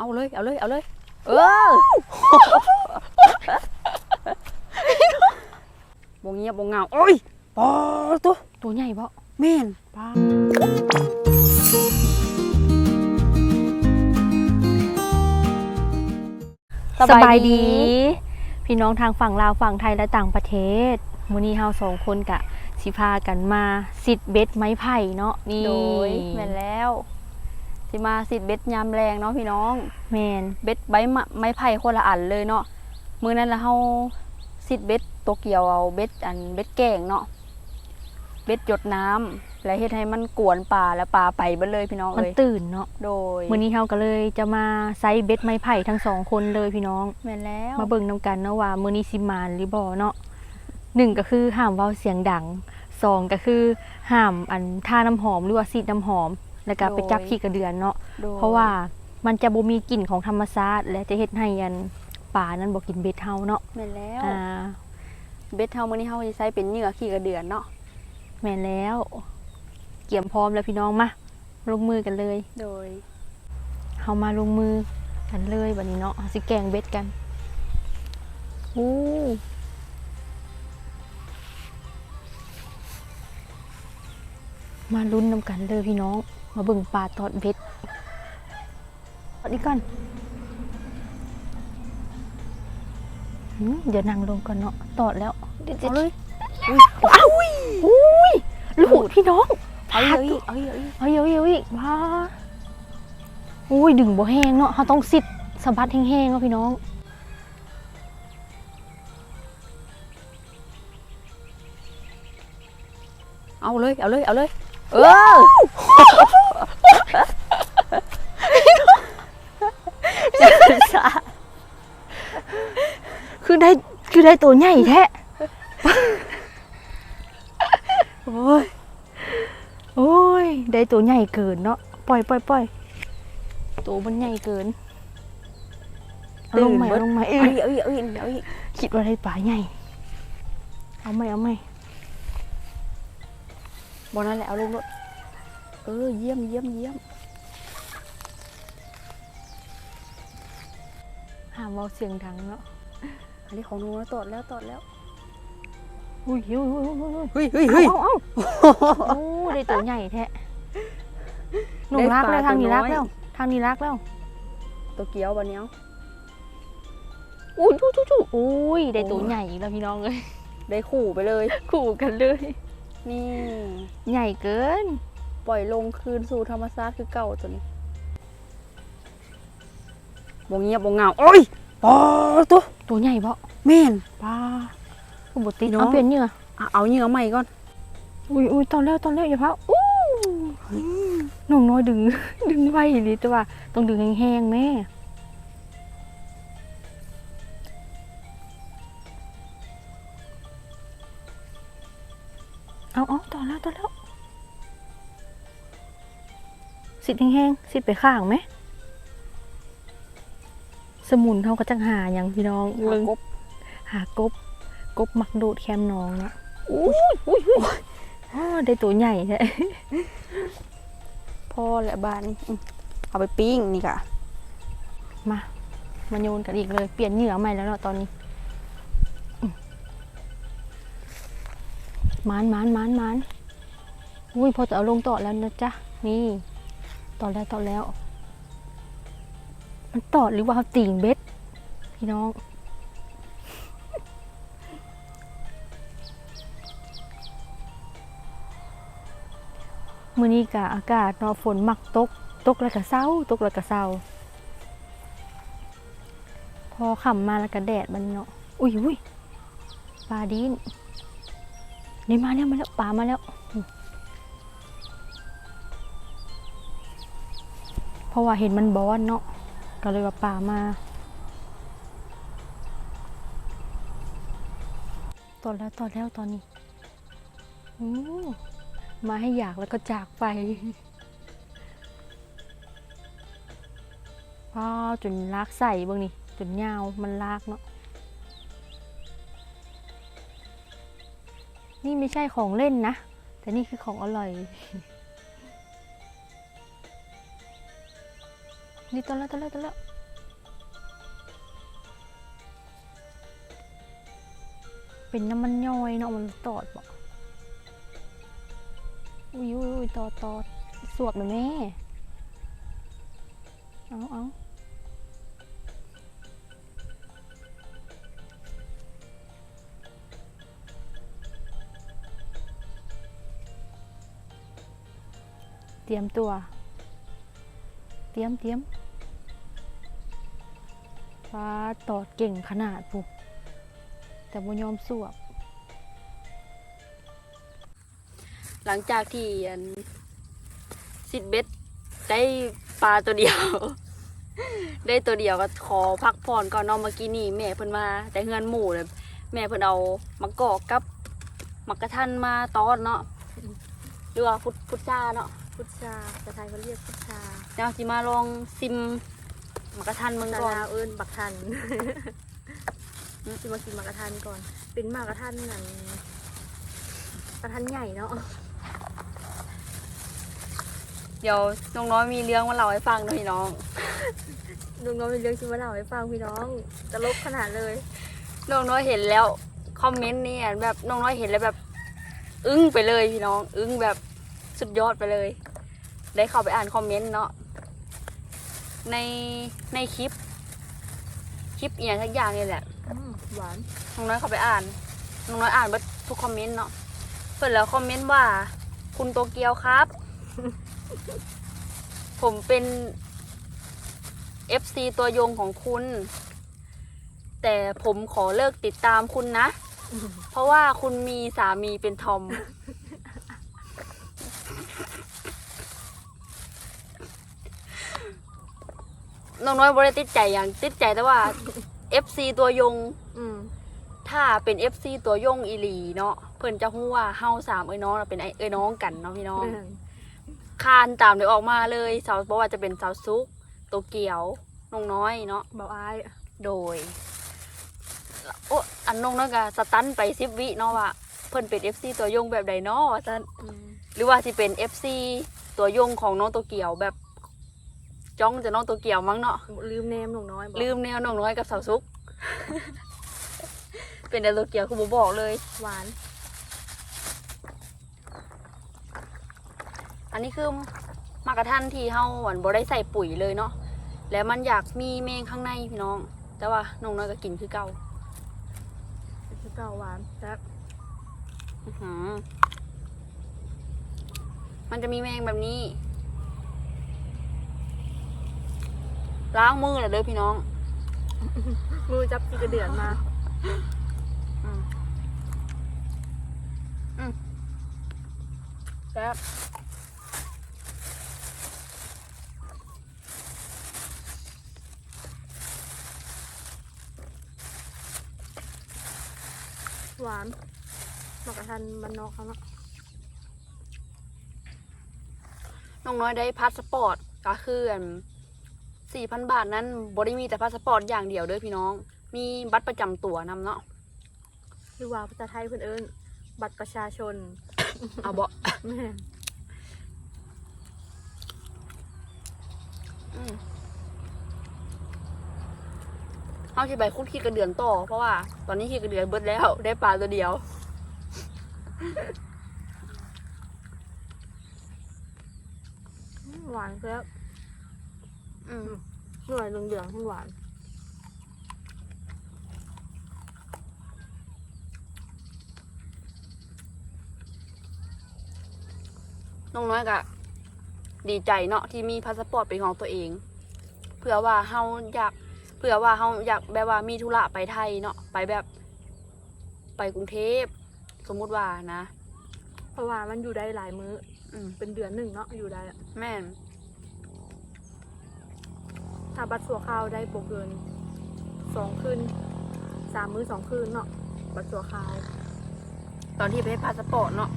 เอาเลย เอาเลย เอาเลย เออบงเงียบบงเงาโอ้ยปอตัวตัวใหญ่บ่แม่นป้าสบายดี พี่น้องทางฝั่งลาวฝั่งไทยและต่างประเทศมื้อนี้เฮาสองคนกะสิพากันมาสิดเบ็ดไม้ไผ่เนาะนี่โดยแม่นแล้ว สิมาสิเบ็ดยามแรงเนาะพี่น้อง แมนเบ็ดใบมะไม้ไผ่คนละอันเลยเนาะมื้อนั้นละเฮาสิเบ็ดตัวเกี่ยวเอาเบ็ดอันเบ็ดแกงเนาะเบ็ดหยดน้ำแล้วเฮ็ดให้มันกวนปลาแล้วปลาไปเบิดเลยพี่น้องมันเอ้ยตื่นเนาะโดยมื้อนี้เฮาก็เลยจะมาไซส์เบ็ดไม้ไผ่ทั้งสองคนเลยพี่น้อง แม่นแล้วมาเบิ่งนำกันเนาะว่ามื้อนี้สิมานหรือบ่เนาะหนึ่งก็คือห้ามเว้าเสียงดังสองก็คือห้ามอันท่าน้ำหอมหรือว่าซีดน้ำหอม แล้วก็ไปจับขี้กระเดือนเนาะโดยเพราะว่ามันจะบ่มีกลิ่นของธรรมชาติและจะเฮ็ดให้อันป่านั้นบ่กินเบ็ดเฮาเนาะแม่นแล้วอ่าเบ็ดเฮามื้อนี้เฮาสิใช้เป็นเหยื่อขี้กระเดือนเนาะแม่นแล้ว เกี่ยมพร้อมแล้วพี่น้องมาลงมือกันเลย โดยเฮามาลงมือกันเลยบัดนี้เนาะสิแกงเบ็ดกันอู้มาลุ้นนำกันเลยพี่น้อง มาเบิ่งปลาตอดเบ็ดตอดนี้ก่อนหืมเดี๋ยวนั่งลงก่อนเนาะตอดแล้วเอาเลยอุ้ยอ้าวอุ้ยลูดพี่น้องเอาอีกเอาอีกเอาอีกเอาอีกเอาอีกเอาอีกว้าอุ้ยดึงบ่แห้งเนาะเขาต้องสิดสะบัดแห้งๆเนาะพี่น้องเอาเลย เอาเลย เอาเลย เออคือได้คือได้ตัวใหญ่แท้โอ้ยโอ้ยได้ตัวใหญ่เกินเนาะปล่อยปล่อยปล่อยตัวมันใหญ่เกินเอาลงใหม่ตื่นเบิดเอาลงใหม่เอ้เอายอีกเอาอีกเอาอีกเอาอีกคิดว่าได้ปลาใหญ่เอาไหมเอาไหม บอนั่นแหละเอาลงรถเออเยี่ยมเยี่ยมเยี่ยมห้ามเบาเสียงดังเนาะอันนี้ของหนูนะตอดแล้วตอดแล้วอุ้ยอุ้ยอุ้ยอุ้ยอุ้ยเฮ้ยเฮ้ยเฮ้ยเอาเอาเอาโอ้ได้ตัวใหญ่แท้หนูได้รักปลาแล้วทางนี้ตัวน้รัอกยแล้ว ทางนี้รักแล้ว ตัวเกี๊ยวบะเนี้ยอุ้ยจุ๊จุ๊จุ๊อุ้ยได้ตัวใหญ่อีกแล้วพี่น้องเลยได้ขู่ไปเลยคู่กันเลย นี่ ใหญ่เกิน ปล่อยลงคืนสู่ธรรมชาติคือเก่าตัวนี้บงเงียบบงเงาโอ้ยปอตัวตัวใหญ่เปาะแม่นปลาอุบติดพี่น้องเอาเปลี่ยนเหยื่ออะเอาเหยื่อใหม่ก่อน อุ้ยอุ้ยตอนแล้วตอนแล้วอย่าพักอู้หนุ่มน้อยดึง ดึงไว้ดิแต่ว่าต้องดึงแห้งๆแม่ สิดแห้งๆสิดไปข้างไหม สมุนเท่ากับจังหาอย่างพี่น้องหาเบิ่งกบหากบ กบมักโดดแคมน้องเนาะอุ้ยอุ้ยอุ้ยอ๋อได้ตัวใหญ่แท้พ่อและบ้านอืมเอาไปปิ้งนี่กะมา มาโยนกันอีกเลย เปลี่ยนเหยื่อใหม่แล้วเนาะตอนนี้อืมมานมานมานมานอุ้ยพอจะเอาลงต่อแล้วนะจ๊ะ นี่ ต่อแล้วต่อแล้ว มันตอดหรือว่าติ่งเบ็ดพี่น้องมื้อนี้กะอากาศนาะฝนมักตก ตกแล้วก็เศร้า ตกแล้วก็เศร้า พอขำมาแล้วก็แดดมันเนาะ อุ้ยอุ้ยปลาดินนี่มาแล้วมาแล้วปลามาแล้ว เพราะว่าเห็นมันบอนเนาะก็เลยว่าปลามา ตอนแล้วตอนแล้วตอนนี้อู้มาให้อยากแล้วก็จากไปว้าวจนลากใส่เบิ่งนี่จนยาวมันลากเนาะนี่ไม่ใช่ของเล่นนะ แต่นี่คือของอร่อย นี่ตัวแล้ตัวแล้ตัวแล้เป็นน้ำมันย่อยเนาะมันตอดบอกอุ้ยอุ้ยตอดตอดสวบนะแม่ เอาเอาเตรียมตัว เตรียมเตรียม ฟ้าตอดเก่งขนาดปุ๊บแต่บ่ยอมสวบ หลังจากที่อันสิทธิ์เบ็ดได้ปลาตัวเดียว ได้ตัวเดียวก็ขอพักผ่อนก่อนเนอนเมื่อกี้นี่แม่เพิ่นมา แต่เฮือนหมู่เลยแม่เพิ่นเอามะกอกกับมักกะทันมาตอนเนาะหรือว่าพุทพุทธาเนาะพุทธาภาษาไทยเขาเรียกพุทธาเดี๋ยวสิมาลองซิม มักกะทันมึงภาษาก่อน ลาวเอิ้นบักทันสิมากินหมากกระทันก่อน เป็นหมากกระทันนั่นกระทันใหญ่เนาะเดี๋ยวน้องน้อยมีเรื่องมาเล่าให้ฟังหน่อยพี่น้อง ลุงน้องมีเรื่องชิมาเล่าให้ฟังพี่น้องตลกขนาดเลย น้องน้อยเห็นแล้วคอมเมนต์นี่อะแบบน้องน้อยเห็นแล้วแบบ อึ้งไปเลยพี่น้อง อึ้งแบบสุดยอดไปเลย ได้เข้าไปอ่านคอมเมนต์เนาะ ในในคลิป คลิปเอียงทักอย่างนี่แหละอืมหวานน้องน้อยเข้าไปอ่านน้องน้อยอ่านเบิดทุกคอมเมนต์เนาะเพื่อนแล้วคอมเมนต์ว่า คุณโตเกียวครับ ผมเป็น FC ตัวยงของคุณ แต่ผมขอเลิกติดตามคุณนะ เพราะว่าคุณมีสามีเป็นทอม น้องน้อยบริติดใจอย่างติดใจแต่ว่า FC ตัวยง อืม ถ้าเป็น FC ตัวยงอีหลีเนาะเพิ่นจะฮู้ว่าเฮาสามเอ้ยน้องน่ะเป็นไอ้เอ้ยน้องกันเนาะพี่น้องแม่นคานตามเดี๋ยวออกมาเลยสาวบอกว่าจะเป็นสาวซุกโตเกียวน้องน้อยเนาะเบาอายโดยโอ้อันน้องน้อยก็สตันไปสิบวิเนาะว่าเพิ่นเป็น FC ตัวยงแบบใดเนาะว่าซั่นอืมหรือว่าสิเป็น FC ตัวยงของน้องโตเกียวแบบ จ้องจะน้องโตเกียวมั้งเนาะลืมแนมหนูน้อยบอกลืมแนวน้องน้อยกับสาวซุก เป็นแต่โตเกียวคือบ่บอกเลย หวาน อันนี้คือมากระทันที่เฮาหวันบ่ได้ใส่ปุ๋ยเลยเนาะแล้วมันอยากมีแมงข้างในพี่น้อง แต่ว่าน้องน้อยก็กินคือเก่าคือเก่าหวานแซ่บอื้อหือมันจะมีแมงแบบนี้ ล้างมือเลยเด้อพี่น้องมือจับกีกระเดือนมาอืมอืมแซ่บหวานหมากระทันบันนอกครับน้องน้อยได้พาสปอร์ตก็คืออน สี่พันบาทนั้นบริมีแต่พาสปอร์ตอย่างเดียวเด้อพี่น้อง มีบัตรประจำตัวนำเนาะหรือว่าภาษาไทยเพื่อนเอิญบัตรประชาชน เอาบ่แม่นอืมเอาสิไปคุ้นขี้กระเดือนต่อ เพราะว่าตอนนี้ขี้กระเดือนเบิดแล้ว ได้ปลาตัวเดียว หวานเพื่ อืมหน่วยเหลืองๆให้หวานน้องน้อยก็ดีใจเนาะที่มีพาสปอร์ตเป็นของตัวเองเผื่อว่าเฮาอยากเผื่อว่าเฮาอยากแบบว่ามีธุระไปไทยเนาะไปแบบ ไปกรุงเทพสมมุติว่านะ เพราะว่ามันอยู่ได้หลายมื้อ อืมเป็นเดือนหนึ่งเนาะอยู่ได้อะแม่น ถ้าบัตรสัวข้าวได้โปรเกินสองคืนสามมื้อสองคืนเนาะบัตรสัวข้าว ตอนที่ไปเฮ็ดพาสปอร์ตเนาะ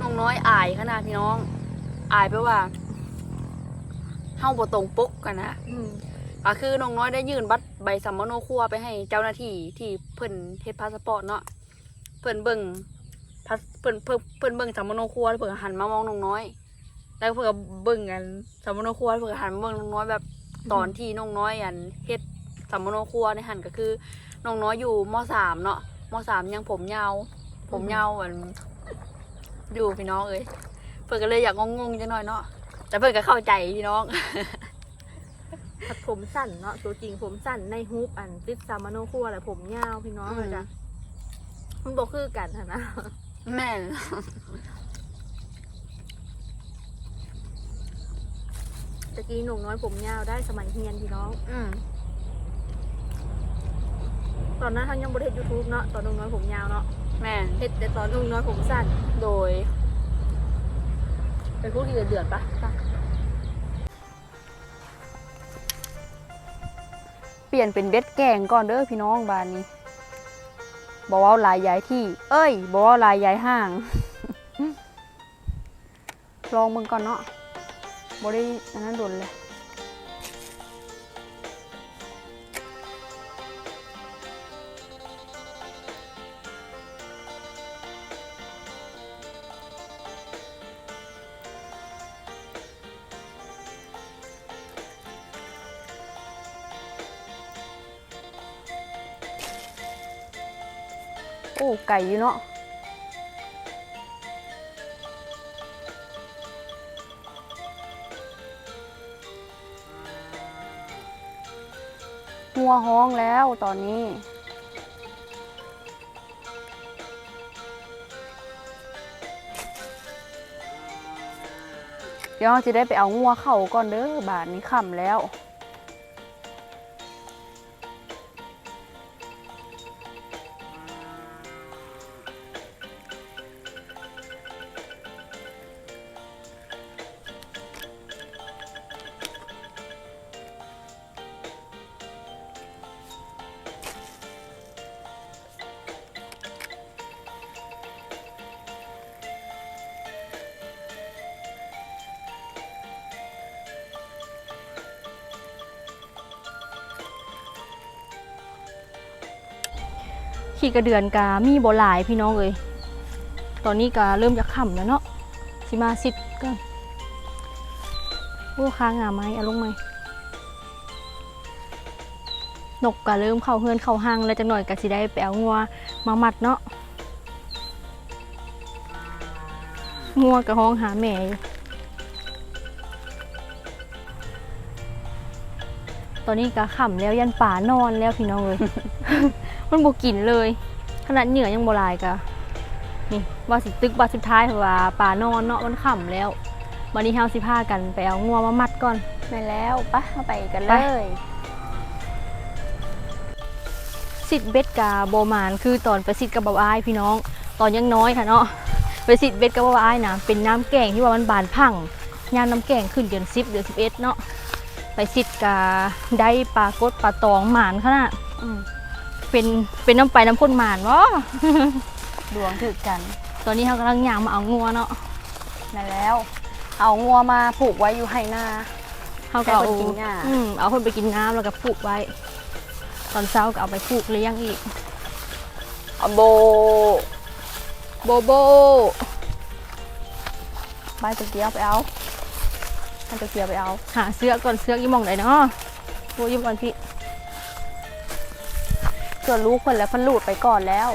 น้องน้อยอายขนาดพี่น้อง อายไปว่าเฮาบ่ตรงปกกันนะอืมก็คือน้องน้อยได้ยื่นบัตรใบสัมมโนครัวไปให้เจ้าหน้าที่ที่เพิ่นเฮ็ดพาสปอร์ตเนาะเพิ่นเบิ่งพาสเพิ่นเพิ่นเพิ่นเบิ่งสัมมโนครัวแล้วเพิ่นก็หันมามองน้องน้อย แล้วเพิ่นก็เบิ่งกันสัมมโนครัวแล้วเพิ่นก็หันมาเบิ่งน้องน้อยแบบ ตอนที่น้องน้อยอันเฮ็ดสัมมโนครัวในหันก็คือน้องน้อยอยู่มสามเนาะมสามยังผมยาว ผมยาวเหมือนอยู่พี่น้องเอ้ยเพิ่นก็เลยอยากงงๆจังหน่อยเนาะแต่เพิ่นก็เข้าใจพี่น้องถ้าผมสั้นเนาะตัวจริงผมสั้นในฮุบอันติดซามโนครัวแหละผมยาวพี่น้องอืมเลยจ้ะมันบอกคือกันหั้นนะแม่น ตะกี้หนุ่มน้อยผมยาวได้สมัยเฮียนพี่น้อง อืมตอนนั้นเขายังบริเฮ็ดยูทูบเนาะตอนหนุ่มน้อยผมยาวเนาะแม่นเฮ็ดแต่ตอนหนุ่มน้อยผมสั้นโดยเป็นพวกที่เดือดปะเปลี่ยนเป็นเบ็ดแกงก่อนเด้อพี่น้องบานนี้บอกว่าหลายย้ายที่ เอ้ยบอกว่าหลายย้ายห้าง ลองมึงก่อนเนาะ บ่ได้อันนั้นโดนเลยโอ้ไก่อยู่เนาะ หัวห้องแล้วตอนนี้ เดี๋ยวเราจะได้ไปเอางัวเข่าก่อนเด้อบาทนี้ค่ำแล้วีกระเดือนกามีบ่หลายพี่น้องเอ้ยตอนนี้กาเริ่มจะค่ำแล้วเนาะสิมาสิทธิ์ก็โอ้ค้างงาไหมเอาลงไหมนกกะเริ่มเข้าเฮือนเข้าห้างแล้วจังหน่อยกะสิได้ไปเอางัวมามัดเนาะงัวกะห้องหาแม่ ตอนนี้กะค่ำแล้วยันป่านอนแล้วพี่น้องเลย มันบกินเลย ขนาดเหนื่อยยังบหลายกะนี่ว่าสิตึกว่าสุดท้ายเพราะว่าป่านอนเนาะมันค่ำแล้ววันนี้เฮาสิพากันไปเอางัวมามัดก่อนไปแล้วปะเข้าไปกันไปเลยสิทธิ์เบ็ดกาโบมานคือตอนไปสิทธิ์กับบ่าวอ้ายพี่น้อง ตอนยังน้อยค่ะเนาะไปสิทธิ์เบ็ดกับบ่าวอ้ายนะเป็นน้ำแกงที่ว่ามันบานพังยามน้ำแกงขึ้นเดือน10เดือน11เนาะ ไปสิทธิ์กาได้ปลากดปลาตองหมานขนาดอืมเป็นเป็นน้ำไปน้ำพ่นหมานวะ ดวงถึกกันตอนนี้เขากำลังย่างมาเอางัวเนาะนั่นแล้ว เอางัวมาผูกไว้อยู่ให้หน้า เขาก็เอาให้คนกินหญ้า อืมเอาคนไปกินน้ำแล้วก็ผูกไว้ ตอนเช้าก็เอาไปผูกเลี้ยงอีกเอาโบ โบโบใบตะเกียบไปเอา ให้ตะเกียบไปเอา หาเสื้อก่อนเสื้อยี่มองไหนเนาะโบยี่หมองพี่ส่วนลูกคนแล้วพันหลุดไปก่อนแล้ว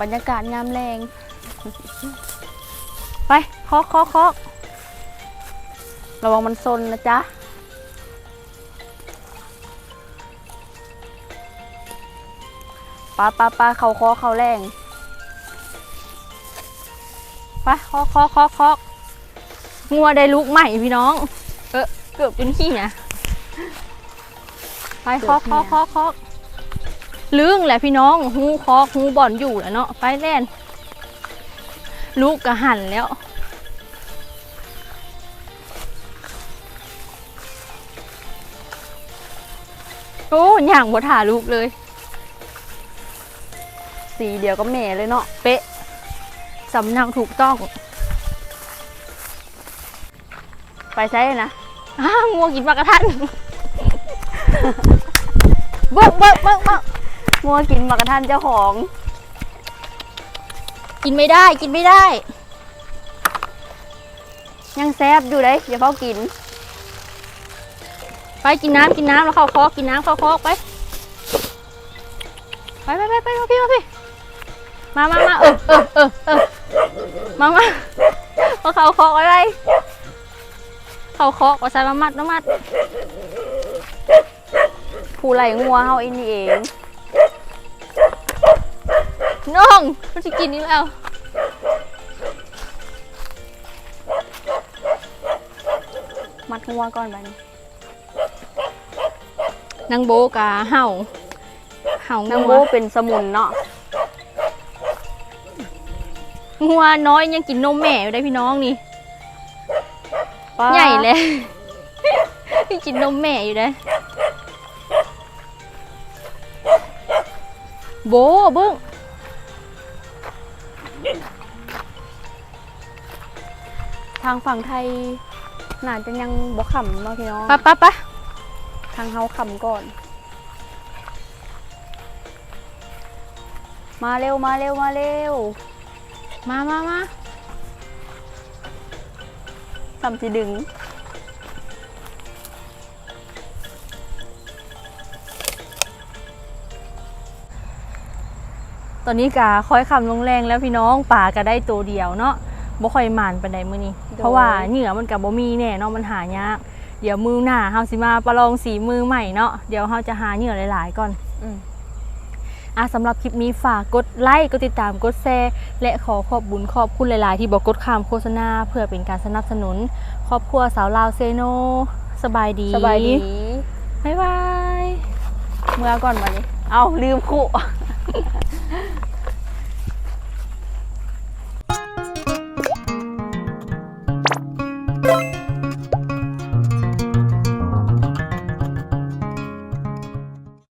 บรรยากาศงามแรง ไปเคาะเคาะเคาะระวังมันซนนะจ๊ะปลาปลาปลาเขาคอเขาแรงไปเคาะเคาะเคาะเคาะ งัวได้ลูกใหม่พี่น้อง เออเกือบเป็นขี้เนี่ยไปเคาะเคาะเคาะเคาะลึงแหละพี่น้องหูเคาะหูบ่อนอยู่แหล้วเนาะไปแล่น ลูกกระหันแล้วโอ้ย่างบ่ถ่าลูกเลย สีเดียวก็แม่เลยเนาะเป๊ะสำเนาถูกต้อง ไปใช้นะอ้าวงัวกินปลากระทันเบิกเบิกเบิกเบิกงัวกินหมากระทันเจ้าของ กินไม่ได้กินไม่ได้ ยังแซบอยู่เลยอย่าเฝ้ากิน ไปกินน้ำกินน้ำแล้วเข้าคอกกินน้ำเข้าคอกไปไปไปไปไปมาพี่มาพี่มามามาเออเออเออเออมามามาเขาคาะอะไร เขาเคาะว่าใส่มามัดมามัดผู้ไหลงัวเฮาอินนี่เองน้องมันจะกินนี่แล้วมัดงัวก่อนบัดนี้นางโบกาเห่าเห่านางงัโบวเป็นสมุนเนาะงัวน้อยยังกินนมแม่อยู่ได้พี่น้องนี่ ป้าใหญ่เลยยังกินนมแม่อยู่ได้โบเบิ้งทางฝั่งไทยน่าจะยังบ่ขำเนาะพี่น้องปะปะปะทางเฮาขำก่อน มาเร็วมาเร็วมาเร็ว มามามาสำสิดึง ตอนนี้กาค่อยคำลงแรงแล้วพี่น้องป่าก็ได้ตัวเดียวเนาะบ่ค่อยหมานปานใดมื้อนี้ เพราะว่าเหงื่อมันกับบ่มีแน่เนาะมันหายาก เดี๋ยวมือหน้าเฮาสิมาประลองสีมือใหม่เนาะเดี๋ยวเฮาจะหาเหงื่อหลายๆก่อนอืม อะสำหรับคลิปนี้ฝากกดไลค์กดติดตามกดแชร์และขอขอบบุญขอบคุณหลาย ๆ ที่บอกกดข้ามโฆษณา เพื่อเป็นการสนับสนุน ครอบครัวสาวลาวเซโนสบายดีสบายดีบ๊ายบายเมื่อก่อนมานี้เอาลืมคู่